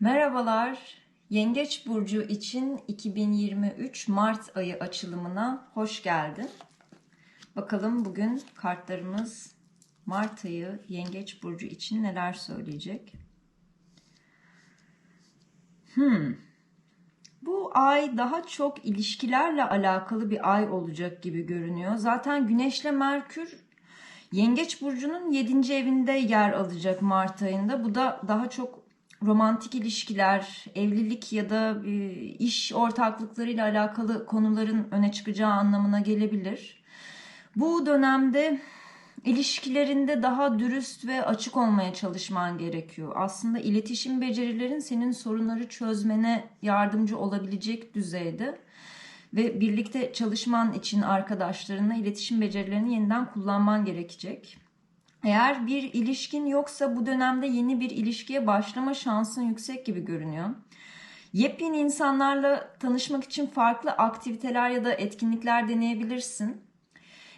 Merhabalar. Yengeç burcu için 2023 Mart ayı açılımına hoş geldin. Bakalım bugün kartlarımız Mart ayı Yengeç burcu için neler söyleyecek? Hmm. Bu ay daha çok ilişkilerle alakalı bir ay olacak gibi görünüyor. Zaten Güneşle Merkür Yengeç burcunun 7. evinde yer alacak Mart ayında. Bu da daha çok romantik ilişkiler, evlilik ya da e, iş ortaklıklarıyla alakalı konuların öne çıkacağı anlamına gelebilir. Bu dönemde ilişkilerinde daha dürüst ve açık olmaya çalışman gerekiyor. Aslında iletişim becerilerin senin sorunları çözmene yardımcı olabilecek düzeyde ve birlikte çalışman için arkadaşlarınla iletişim becerilerini yeniden kullanman gerekecek. Eğer bir ilişkin yoksa bu dönemde yeni bir ilişkiye başlama şansın yüksek gibi görünüyor. Yepyeni insanlarla tanışmak için farklı aktiviteler ya da etkinlikler deneyebilirsin.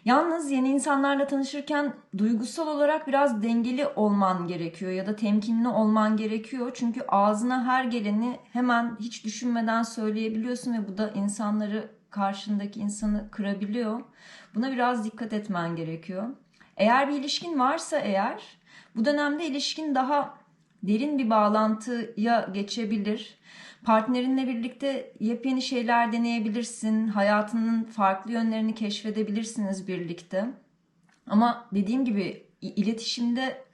Yalnız yeni insanlarla tanışırken duygusal olarak biraz dengeli olman gerekiyor ya da temkinli olman gerekiyor. Çünkü ağzına her geleni hemen hiç düşünmeden söyleyebiliyorsun ve bu da insanları karşındaki insanı kırabiliyor. Buna biraz dikkat etmen gerekiyor. Eğer bir ilişkin varsa eğer bu dönemde ilişkin daha derin bir bağlantıya geçebilir. Partnerinle birlikte yepyeni şeyler deneyebilirsin. Hayatının farklı yönlerini keşfedebilirsiniz birlikte. Ama dediğim gibi iletişimde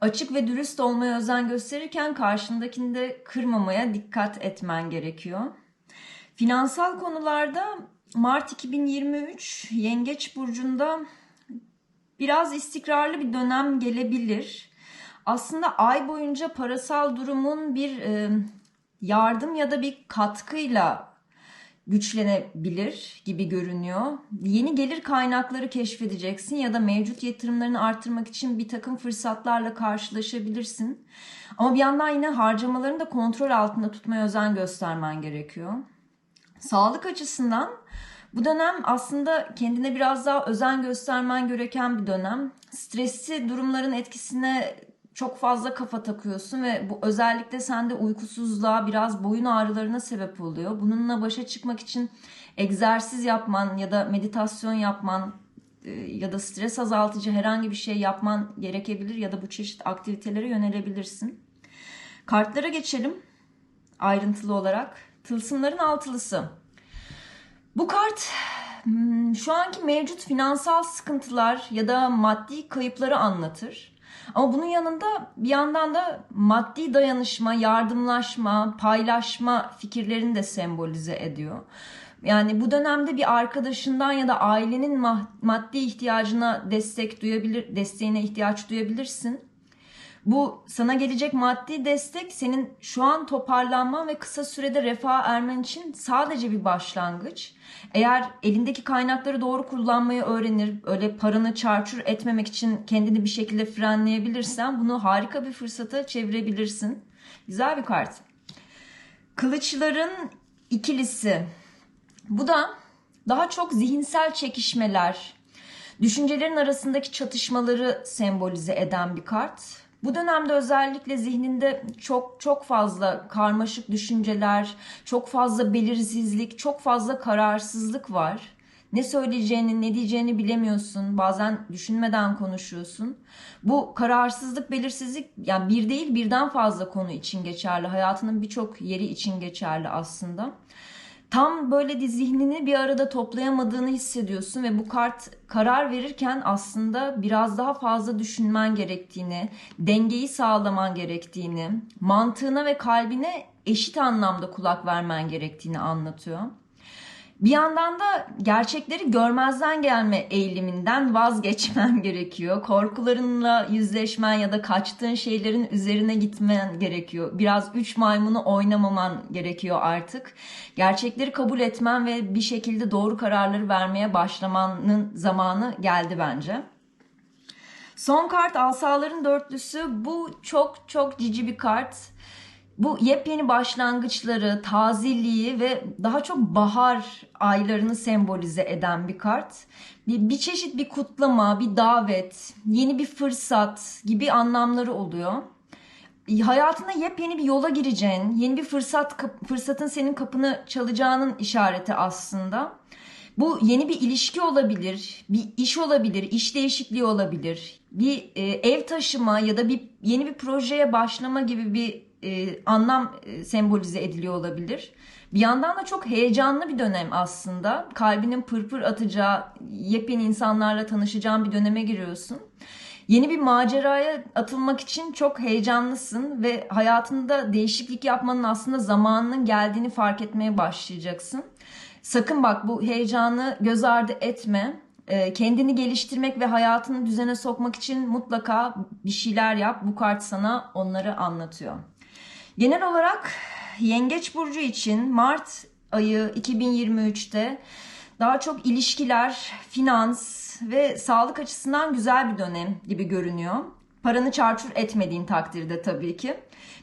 açık ve dürüst olmaya özen gösterirken karşındakini de kırmamaya dikkat etmen gerekiyor. Finansal konularda Mart 2023 Yengeç burcunda biraz istikrarlı bir dönem gelebilir. Aslında ay boyunca parasal durumun bir e, yardım ya da bir katkıyla güçlenebilir gibi görünüyor. Yeni gelir kaynakları keşfedeceksin ya da mevcut yatırımlarını artırmak için bir takım fırsatlarla karşılaşabilirsin. Ama bir yandan yine harcamalarını da kontrol altında tutmaya özen göstermen gerekiyor. Sağlık açısından bu dönem aslında kendine biraz daha özen göstermen gereken bir dönem. Stresli durumların etkisine çok fazla kafa takıyorsun ve bu özellikle sende uykusuzluğa, biraz boyun ağrılarına sebep oluyor. Bununla başa çıkmak için egzersiz yapman ya da meditasyon yapman e, ya da stres azaltıcı herhangi bir şey yapman gerekebilir ya da bu çeşit aktivitelere yönelebilirsin. Kartlara geçelim ayrıntılı olarak. Tılsımların altılısı. Bu kart hmm, şu anki mevcut finansal sıkıntılar ya da maddi kayıpları anlatır. Ama bunun yanında bir yandan da maddi dayanışma, yardımlaşma, paylaşma fikirlerini de sembolize ediyor. Yani bu dönemde bir arkadaşından ya da ailenin maddi ihtiyacına destek duyabilir, desteğine ihtiyaç duyabilirsin. Bu sana gelecek maddi destek senin şu an toparlanman ve kısa sürede refah ermen için sadece bir başlangıç. Eğer elindeki kaynakları doğru kullanmayı öğrenir, öyle paranı çarçur etmemek için kendini bir şekilde frenleyebilirsen bunu harika bir fırsata çevirebilirsin. Güzel bir kart. Kılıçların ikilisi. Bu da daha çok zihinsel çekişmeler, düşüncelerin arasındaki çatışmaları sembolize eden bir kart. Bu dönemde özellikle zihninde çok çok fazla karmaşık düşünceler, çok fazla belirsizlik, çok fazla kararsızlık var. Ne söyleyeceğini, ne diyeceğini bilemiyorsun. Bazen düşünmeden konuşuyorsun. Bu kararsızlık, belirsizlik yani bir değil birden fazla konu için geçerli. Hayatının birçok yeri için geçerli aslında tam böyle de zihnini bir arada toplayamadığını hissediyorsun ve bu kart karar verirken aslında biraz daha fazla düşünmen gerektiğini, dengeyi sağlaman gerektiğini, mantığına ve kalbine eşit anlamda kulak vermen gerektiğini anlatıyor. Bir yandan da gerçekleri görmezden gelme eğiliminden vazgeçmen gerekiyor. Korkularınla yüzleşmen ya da kaçtığın şeylerin üzerine gitmen gerekiyor. Biraz üç maymunu oynamaman gerekiyor artık. Gerçekleri kabul etmen ve bir şekilde doğru kararları vermeye başlamanın zamanı geldi bence. Son kart asaların dörtlüsü. Bu çok çok cici bir kart. Bu yepyeni başlangıçları, tazeliği ve daha çok bahar aylarını sembolize eden bir kart. Bir, bir çeşit bir kutlama, bir davet, yeni bir fırsat gibi anlamları oluyor. hayatına yepyeni bir yola gireceğin, yeni bir fırsat fırsatın senin kapını çalacağının işareti aslında. Bu yeni bir ilişki olabilir, bir iş olabilir, iş değişikliği olabilir, bir e, ev taşıma ya da bir yeni bir projeye başlama gibi bir e, anlam e, sembolize ediliyor olabilir. Bir yandan da çok heyecanlı bir dönem aslında. Kalbinin pırpır atacağı, yepyeni insanlarla tanışacağın bir döneme giriyorsun. Yeni bir maceraya atılmak için çok heyecanlısın ve hayatında değişiklik yapmanın aslında zamanının geldiğini fark etmeye başlayacaksın. Sakın bak bu heyecanı göz ardı etme. Ee, kendini geliştirmek ve hayatını düzene sokmak için mutlaka bir şeyler yap. Bu kart sana onları anlatıyor. Genel olarak Yengeç Burcu için Mart ayı 2023'te daha çok ilişkiler, finans ve sağlık açısından güzel bir dönem gibi görünüyor. Paranı çarçur etmediğin takdirde tabii ki.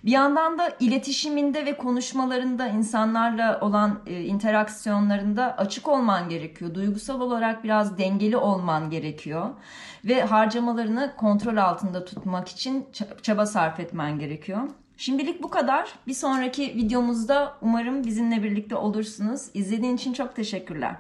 Bir yandan da iletişiminde ve konuşmalarında insanlarla olan e, interaksiyonlarında açık olman gerekiyor. Duygusal olarak biraz dengeli olman gerekiyor. Ve harcamalarını kontrol altında tutmak için çaba sarf etmen gerekiyor. Şimdilik bu kadar. Bir sonraki videomuzda umarım bizimle birlikte olursunuz. İzlediğin için çok teşekkürler.